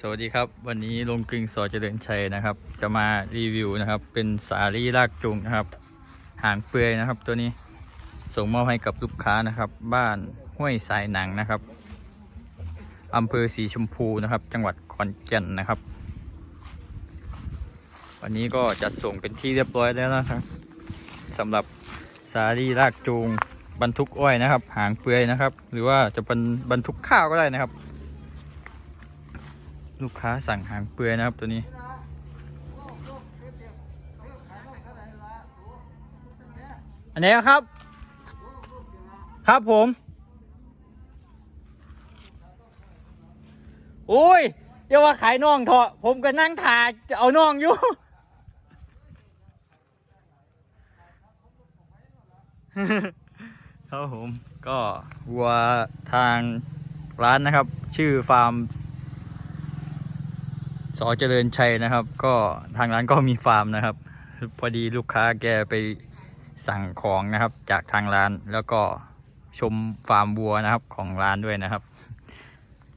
สวัสดีครับ วันนี้ลงกลึงสอเจริญชัยนะครับ จะมารีวิวนะครับ เป็นสาลี่ลากจูงนะครับ หางเปือยนะครับ ตัวนี้ส่งมอบให้กับลูกค้านะครับ บ้านห้วยสายหนังนะครับอำเภอสีชมพูนะครับ จังหวัดขอนแก่นนะครับ วันนี้ก็จัดส่งเป็นที่เรียบร้อยแล้วนะครับสำหรับสาลี่ลากจูงบรรทุกอ้อยนะครับ หางเปือยนะครับ หรือว่าจะเป็นบรรทุกข้าวก็ได้นะครับ ลูกค้าสั่งหางเปือยนะครับตัวนี้ อันไหนี้ครับ ครับผม โอ้ยอย่าว่าขายน่องเถอะผมก็นั่งถ่ายจะเอาน่องอยู่ครับผมก็วัวทางร้านนะครับ ชื่อฟาร์ม สอเจริญชัยนะครับ ก็ทางร้านก็มีฟาร์มนะครับ พอดีลูกค้าแกไปสั่งของนะครับ จากทางร้านแล้วก็ชมฟาร์มวัวนะครับของร้านด้วยนะครับ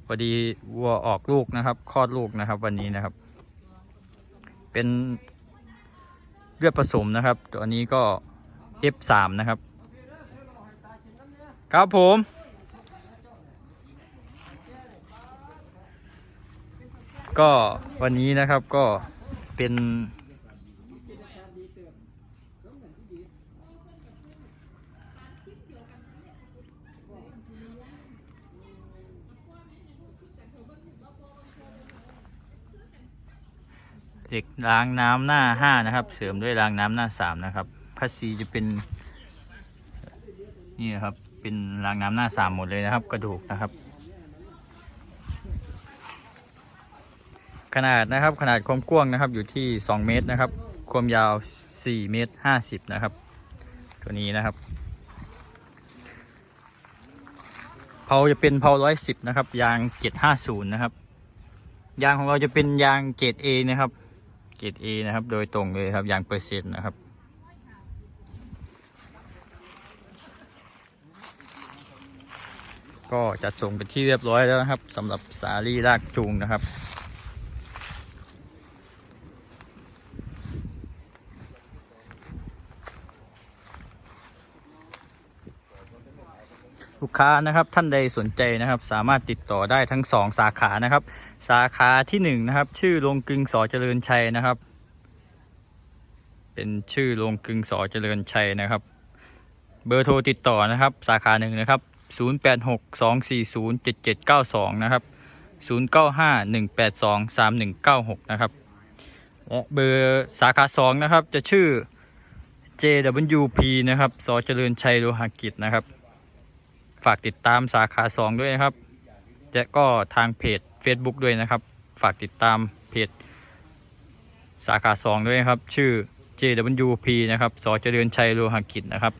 พอดีวัวออกลูกนะครับ คลอดลูกนะครับวันนี้นะครับ เป็นเลือดผสมนะครับ ตัวนี้ก็ F3 นะครับ ครับผม ก็วันนี้นะครับก็เป็นเด็กล้างน้ำหน้าห้านะครับ เสริมด้วยล้างน้ำหน้าสามนะครับพัสซีจะเป็น นี่นะครับ เป็นล้างน้ำหน้าสามหมดเลยนะครับ กระดูกนะครับ ขนาดนะครับขนาดความกว้างนะครับอยู่ที่ 2 เมตรนะครับ ความยาว 4 เมตร 50 นะครับ ตัวนี้นะครับเพาจะเป็นเพา110นะครับ ยางเกรด50นะครับ ยางของเราจะเป็นยางเกรด A นะครับ เกรด A นะครับ โดยตรงเลยครับ ยางเปอร์เซ็นต์นะครับ ก็จัดส่งเป็นที่เรียบร้อยแล้วนะครับสำหรับสาลี่ลากจูงนะครับ ลูกค้านะครับท่านใดสนใจนะครับ สามารถติดต่อได้ทั้งสองสาขานะครับ สาขาที่หนึ่งนะครับ ชื่อโรงกึงสอเจริญชัยนะครับ เป็นชื่อโรงกึงสอเจริญชัยนะครับ เบอร์โทรติดต่อนะครับ สาขาหนึ่งนะครับ 0862407792 นะครับ 0951823196 นะครับและเบอร์สาขาสองนะครับ จะชื่อ JWP นะครับสอเจริญชัยโลหะกิจนะครับ ฝากติดตามสาขาสองด้วยนะครับและก็ทางเพจ Facebook ด้วยนะครับ ฝากติดตามเพจ สาขาสองด้วยครับ ชื่อ JWP นะครับสเจริญชัยโลหกิจนะครับ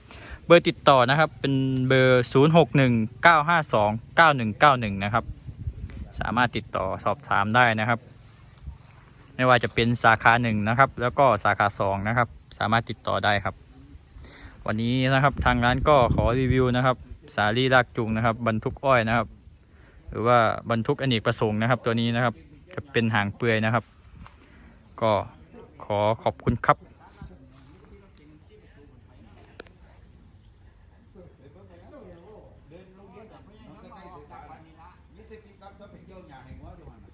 เบอร์ติดต่อนะครับเป็นเบอร์ 0619529191 นะครับ สามารถติดต่อสอบถามได้นะครับ ไม่ว่าจะเป็นสาขาหนึ่งนะครับ แล้วก็สาขาสองนะครับ สามารถติดต่อได้ครับ วันนี้นะครับทางร้านก็ขอรีวิวนะครับ สาลี่ลากจูงนะครับ บรรทุกอ้อยนะครับ หรือว่าบรรทุกอเนกประสงค์นะครับ ตัวนี้นะครับ จะเป็นหางเปื่อยนะครับ ก็ขอขอบคุณครับ